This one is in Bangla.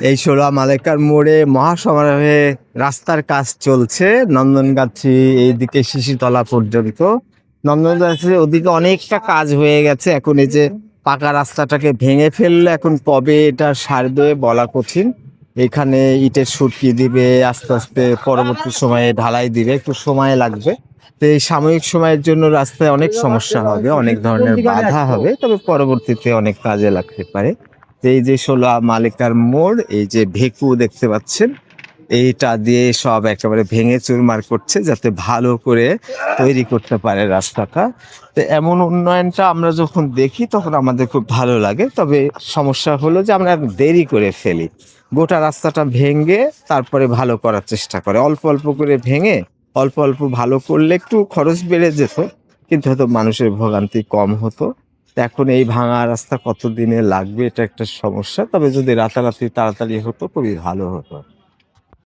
এই ষোলা মালেকার মোড়ে মহাসমারোহে রাস্তার কাজ চলছে। নন্দনগাছি এইদিকে শিশিতলা পর্যন্ত। নন্দনগাছি ওদিকে অনেকটা কাজ হয়ে গেছে। এখন এই যে পাকা রাস্তাটাকে ভেঙে ফেললে এখন কবে এটা সারবে বলা কঠিন। এখানে ইটের সুটকি দিবে, আস্তে আস্তে পরবর্তী সময়ে ঢালাই দিবে। একটু সময় লাগবে। তো এই সাময়িক সময়ের জন্য রাস্তায় অনেক সমস্যা হবে, অনেক ধরনের বাধা হবে। তবে পরবর্তীতে অনেক কাজে লাগতে পারে। এই যে ষোলা মালিকার মোড়, এই যে ভেকু দেখতে পাচ্ছেন, এইটা দিয়ে সব একেবারে ভেঙে চুরমার করছে যাতে ভালো করে তৈরি করতে পারে রাস্তাটা। তো এমন উন্নয়নটা আমরা যখন দেখি তখন আমাদের খুব ভালো লাগে। তবে সমস্যা হলো যে আমরা দেরি করে ফেলি। গোটা রাস্তাটা ভেঙে তারপরে ভালো করার চেষ্টা করে। অল্প অল্প করে ভেঙে অল্প অল্প ভালো করলে একটু খরচ বেড়ে যেত, কিন্তু হয়তো মানুষের ভোগান্তি কম হতো। এখন এই ভাঙা রাস্তা কতদিনে লাগবে? এটা একটা সমস্যা। তবে যদি রাতারাতি তাড়াতাড়ি হতো, খুবই ভালো হতো।